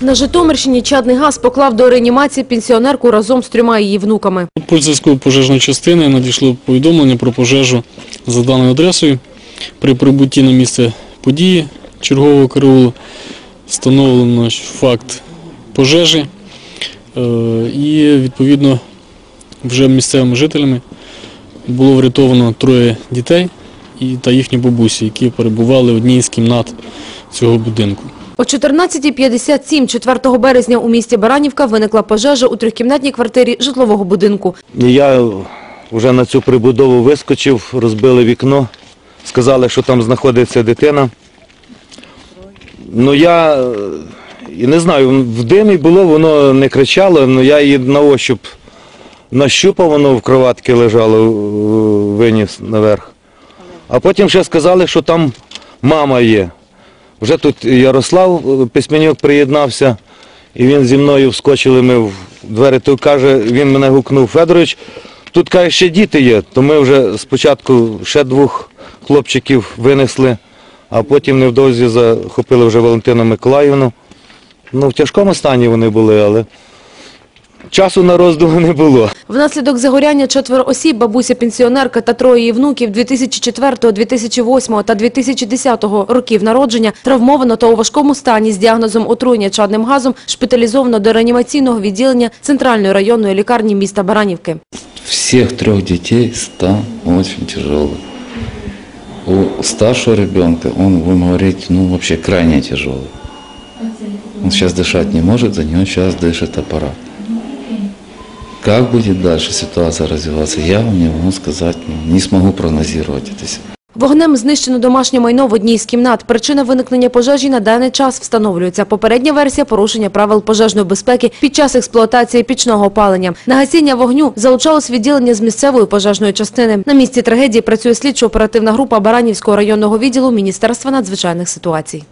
На Житомирщині чадний газ поклав до реанімації пенсіонерку разом з трьома її внуками. Поліцейської пожежної частини надійшло повідомлення про пожежу за даною адресою. При прибутті на місце події чергового караулу встановлено факт пожежі е, і відповідно вже місцевими жителями було врятовано троє дітей та їхні бабусі, які перебували в одній з кімнат цього будинку. О 14.57 4 березня у місті Баранівка виникла пожежа у трьохкімнатній квартирі житлового будинку. Я вже на цю прибудову вискочив, розбили вікно, сказали, що там знаходиться дитина. Ну я е, і не знаю, в димі було, воно не кричало, але я її на ощуп нащупав, воно в кроватці лежало, виніс наверх. А потім ще сказали, що там мама є. Вже тут Ярослав е, Письменюк приєднався, і він зі мною вскочили ми в двері. То каже, він мене гукнув Федорович. Тут каже, ще діти є, то ми вже спочатку ще двох хлопчиків винесли, а потім невдовзі захопили вже Валентину Миколаївну. Ну, в тяжкому стані вони були, але часу на роздуму не було. Внаслідок загоряння четверо осіб, бабуся-пенсіонерка та троє її внуків 2004, 2008 та 2010 років народження травмовано та у важкому стані з діагнозом отруєння чадним газом шпиталізовано до реанімаційного відділення Центральної районної лікарні міста Баранівки. всех трех детей стан очень тяжелый. У старшего ребенка он, будем говорить, ну вообще крайне тяжелый. Он сейчас дышать не может, за него сейчас дышит аппарат. Как будет дальше ситуация развиваться, я вам не могу сказать, ну, не смогу прогнозировать это. Вогнем знищено домашнє майно в одній з кімнат. Причина виникнення пожежі на даний час встановлюється. Попередня версія – порушення правил пожежної безпеки під час експлуатації пічного опалення. На гасіння вогню залучалось відділення з місцевої пожежної частини. На місці трагедії працює слідчо-оперативна група Баранівського районного відділу Міністерства надзвичайних ситуацій.